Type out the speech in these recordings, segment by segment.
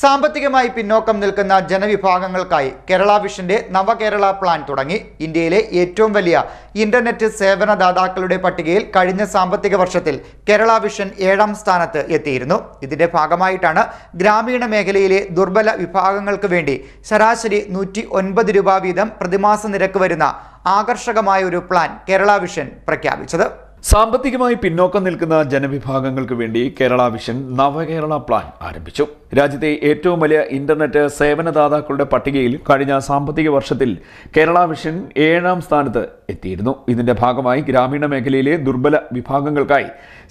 സാമ്പത്തികമായി പിന്നോക്കം നിൽക്കുന്ന ജനവിഭാഗങ്ങൾക്കായി കേരള വിഷന്റെ നവകേരള പ്ലാൻ തുടങ്ങി. ഇന്ത്യയിലെ ഏറ്റവും വലിയ ഇന്റർനെറ്റ് സേവനദാതാക്കളുടെ പട്ടികയിൽ കഴിഞ്ഞ സാമ്പത്തിക വർഷത്തിൽ കേരള വിഷൻ ഏഴാം സ്ഥാനത്ത് എത്തിയിരുന്നു. ഇതിന്റെ ഭാഗമായിട്ടാണ് ഗ്രാമീണ മേഖലയിലെ ദുർബല വിഭാഗങ്ങൾക്ക് വേണ്ടി ശരാശരി നൂറ്റി ഒൻപത് രൂപ വീതം പ്രതിമാസ നിരക്ക് വരുന്ന ആകർഷകമായ ഒരു പ്ലാൻ കേരള വിഷൻ പ്രഖ്യാപിച്ചത്. സാമ്പത്തികമായി പിന്നോക്കം നിൽക്കുന്ന ജനവിഭാഗങ്ങൾക്ക് വേണ്ടി കേരള വിഷൻ നവകേരള പ്ലാൻ ആരംഭിച്ചു. രാജ്യത്തെ ഏറ്റവും വലിയ ഇന്റർനെറ്റ് സേവനദാതാക്കളുടെ പട്ടികയിൽ കഴിഞ്ഞ സാമ്പത്തിക വർഷത്തിൽ കേരള വിഷൻ ഏഴാം സ്ഥാനത്ത് എത്തിയിരുന്നു. ഇതിന്റെ ഭാഗമായി ഗ്രാമീണ മേഖലയിലെ ദുർബല വിഭാഗങ്ങൾക്കായി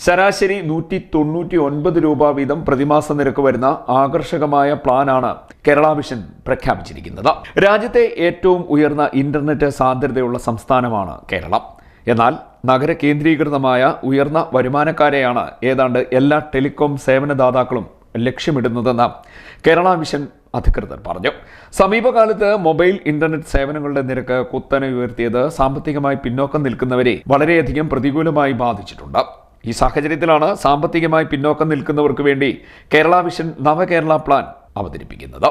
ശരാശരി നൂറ്റി തൊണ്ണൂറ്റി ഒൻപത് രൂപ വീതം പ്രതിമാസ നിരക്ക് വരുന്ന ആകർഷകമായ പ്ലാനാണ് കേരള വിഷൻ പ്രഖ്യാപിച്ചിരിക്കുന്നത്. രാജ്യത്തെ ഏറ്റവും ഉയർന്ന ഇന്റർനെറ്റ് സാന്ദ്രതയുള്ള സംസ്ഥാനമാണ് കേരളം. എന്നാൽ നഗര കേന്ദ്രീകൃതമായ ഉയർന്ന വരുമാനക്കാരെയാണ് ഏതാണ്ട് എല്ലാ ടെലികോം സേവനദാതാക്കളും ലക്ഷ്യമിടുന്നതെന്ന് കേരള മിഷൻ അധികൃതർ പറഞ്ഞു. സമീപകാലത്ത് മൊബൈൽ ഇന്റർനെറ്റ് സേവനങ്ങളുടെ നിരക്ക് കുത്തനെ ഉയർത്തിയത് സാമ്പത്തികമായി പിന്നോക്കം നിൽക്കുന്നവരെ വളരെയധികം പ്രതികൂലമായി ബാധിച്ചിട്ടുണ്ട്. ഈ സാഹചര്യത്തിലാണ് സാമ്പത്തികമായി പിന്നോക്കം നിൽക്കുന്നവർക്ക് വേണ്ടി കേരള മിഷൻ നവകേരള പ്ലാൻ അവതരിപ്പിക്കുന്നത്.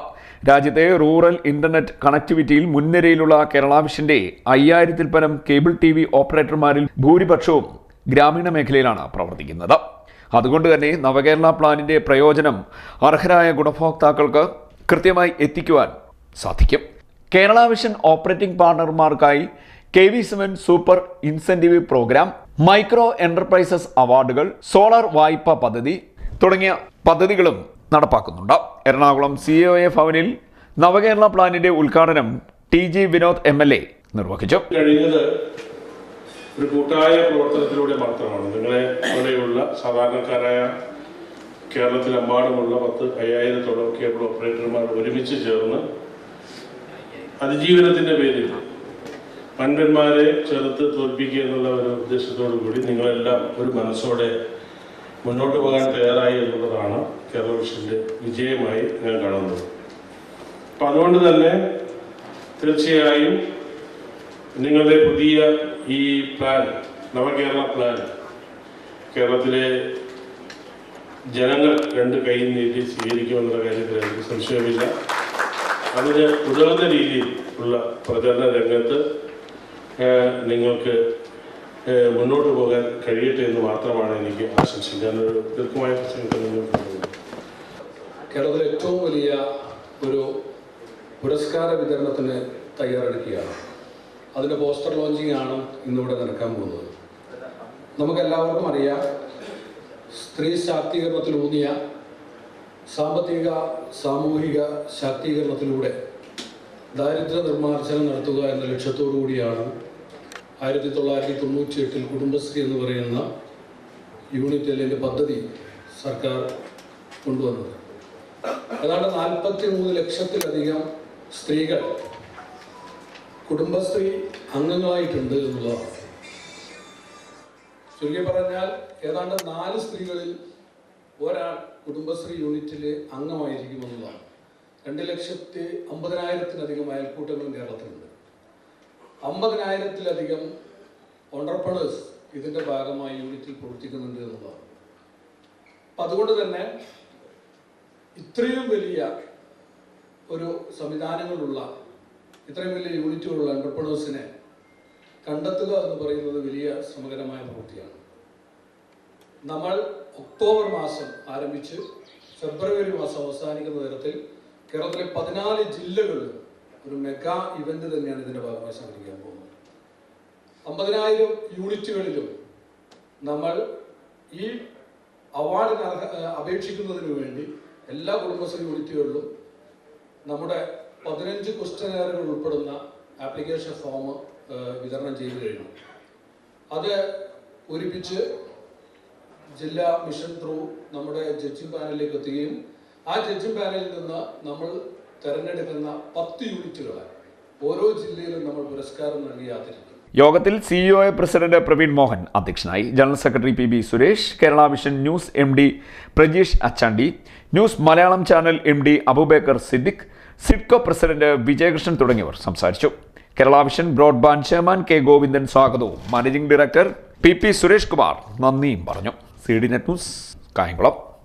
രാജ്യത്തെ റൂറൽ ഇന്റർനെറ്റ് കണക്ടിവിറ്റിയിൽ മുൻനിരയിലുള്ള കേരള വിഷന്റെ അയ്യായിരത്തിൽ പരം കേബിൾ ടി വി ഓപ്പറേറ്റർമാരിൽ ഭൂരിപക്ഷവും ഗ്രാമീണ മേഖലയിലാണ് പ്രവർത്തിക്കുന്നത്. അതുകൊണ്ട് തന്നെ നവകേരള പ്ലാനിന്റെ പ്രയോജനം അർഹരായ ഗുണഭോക്താക്കൾക്ക് കൃത്യമായി എത്തിക്കുവാൻ സാധിക്കും. Kerala vision operating പാർട്ണർമാർക്കായി K V seven super incentive programme micro enterprises അവാർഡുകൾ സോളാർ വായ്പ പദ്ധതി തുടങ്ങിയ പദ്ധതികളും നടപ്പാക്കുന്നുണ്ട്. എറണാകുളം സി ഒ എ ഭവനിൽ നവകേരള പ്ലാനിന്റെ ഉദ്ഘാടനം T G Vinod M L A നിർവഹിച്ചു. കഴിഞ്ഞത് ഒരു കൂട്ടായ പ്രവർത്തനത്തിലൂടെ മാത്രമാണ്. നിങ്ങളെ പോലെയുള്ള സാധാരണക്കാരായ കേരളത്തിലെമ്പാടുമുള്ള പത്ത് അയ്യായിരത്തോളം കേബിൾ ഓപ്പറേറ്റർമാർ ഒരുമിച്ച് ചേർന്ന് അതിജീവനത്തിന്റെ പേരിൽ വൻപന്മാരെ ചെറുത്ത് തോൽപ്പിക്കുക എന്നുള്ള ഒരു ഉദ്ദേശത്തോടു കൂടി നിങ്ങളെല്ലാം ഒരു മനസ്സോടെ മുന്നോട്ട് പോകാൻ തയ്യാറായി എന്നുള്ളതാണ് കേരള വിഷന്റെ വിജയമായി ഞാൻ കാണുന്നത്. അപ്പം അതുകൊണ്ട് തന്നെ തീർച്ചയായും നിങ്ങളുടെ പുതിയ ഈ പ്ലാൻ നവകേരള പ്ലാൻ കേരളത്തിലെ ജനങ്ങൾ രണ്ട് കൈ നീട്ടി സ്വീകരിക്കുമെന്നുള്ള കാര്യത്തിൽ എനിക്ക് സംശയമില്ല. അതിന് ഉതകുന്ന രീതിയിൽ ഉള്ള പ്രചരണ രംഗത്ത് നിങ്ങൾക്ക് മുന്നോട്ട് പോകാൻ കഴിയട്ടെ എന്ന് മാത്രമാണ് എനിക്ക് ആശംസിക്കാൻ ഒരു കേരളത്തിലെ ഏറ്റവും വലിയ ഒരു പുരസ്കാര വിതരണത്തിന് തയ്യാറെടുക്കുകയാണ്. അതിന്റെ പോസ്റ്റർ ലോഞ്ചിങ് ആണ് ഇന്നിവിടെ നടക്കാൻ പോകുന്നത്. നമുക്കെല്ലാവർക്കും അറിയാം സ്ത്രീ ശാക്തീകരണത്തിലൂന്നിയ സാമ്പത്തിക സാമൂഹിക ശാക്തീകരണത്തിലൂടെ ദാരിദ്ര്യ നിർമ്മാർജനം നടത്തുക എന്ന ലക്ഷ്യത്തോടു കൂടിയാണ് ആയിരത്തി തൊള്ളായിരത്തി തൊണ്ണൂറ്റി എട്ടിൽ കുടുംബശ്രീ എന്ന് പറയുന്ന യൂണിറ്റ് അല്ലെങ്കിൽ പദ്ധതി സർക്കാർ കൊണ്ടുവന്നത്. ഏതാണ്ട് നാൽപ്പത്തി മൂന്ന് ലക്ഷത്തിലധികം സ്ത്രീകൾ കുടുംബശ്രീ അംഗങ്ങളായിട്ടുണ്ട് എന്നുള്ളതാണ്. ചുരുക്കി പറഞ്ഞാൽ ഏതാണ്ട് നാല് സ്ത്രീകളിൽ ഒരാൾ കുടുംബശ്രീ യൂണിറ്റിൽ അംഗമായിരിക്കുമെന്നുള്ളതാണ് രണ്ട് ലക്ഷത്തി അമ്പതിനായിരത്തിലധികം അയൽക്കൂട്ടങ്ങളും കേരളത്തിലുണ്ട്. അമ്പതിനായിരത്തിലധികം ഓണ്ടർപ്രണേഴ്സ് ഇതിന്റെ ഭാഗമായി യൂണിറ്റിൽ പ്രവർത്തിക്കുന്നുണ്ട് എന്നുള്ളതാണ്. അപ്പം അതുകൊണ്ട് തന്നെ ഇത്രയും വലിയ ഒരു സംവിധാനങ്ങളുള്ള ഇത്രയും വലിയ യൂണിറ്റുകളുള്ള എന്റർപ്രണേഴ്സിനെ കണ്ടെത്തുക എന്ന് പറയുന്നത് വലിയ ശ്രമകരമായ പ്രവൃത്തിയാണ്. നമ്മൾ ഒക്ടോബർ മാസം ആരംഭിച്ച് ഫെബ്രുവരി മാസം അവസാനിക്കുന്ന തരത്തിൽ കേരളത്തിലെ പതിനാല് ജില്ലകളിൽ ഒരു മെഗാ ഇവന്റ് തന്നെയാണ് ഇതിന്റെ ഭാഗമായി സംഘടിപ്പിക്കാൻ പോകുന്നത്. അമ്പതിനായിരം യൂണിറ്റുകളിലും നമ്മൾ ഈ അവാർഡിന് അപേക്ഷിക്കുന്നതിന് വേണ്ടി എല്ലാ കുടുംബശ്രീ യൂണിറ്റുകളിലും നമ്മുടെ പതിനഞ്ച് ക്വസ്റ്റനറുകൾ ഉൾപ്പെടുന്ന ആപ്ലിക്കേഷൻ ഫോം വിതരണം ചെയ്തു കഴിഞ്ഞു. അത് ഒരുമിച്ച് ജില്ലാ മിഷൻ ത്രൂ നമ്മുടെ ജഡ്ജിംഗ് പാനലിലേക്ക് എത്തുകയും ആ ജഡ്ജിംഗ് പാനലിൽ നിന്ന് നമ്മൾ തിരഞ്ഞെടുക്കുന്ന പത്ത് യൂണിറ്റുകളെ ഓരോ ജില്ലയിലും നമ്മൾ പുരസ്കാരം നൽകി ആദരിക്കും യോഗത്തിൽ സിഇഒ പ്രസിഡന്റ് പ്രവീൺ മോഹൻ അധ്യക്ഷനായി. General secretary P B Suresh Kerala vision news M D Prajeesh Achandi news Malayalam channel M D Abubakar Siddique SIDCO president Vijayakrishnan തുടങ്ങിയവർ സംസാരിച്ചു. Kerala vision broadband chairman K Govindan സ്വാഗതവും. Managing director P P Suresh Kumar നന്ദിയും പറഞ്ഞു. C D net news Kayamkulam.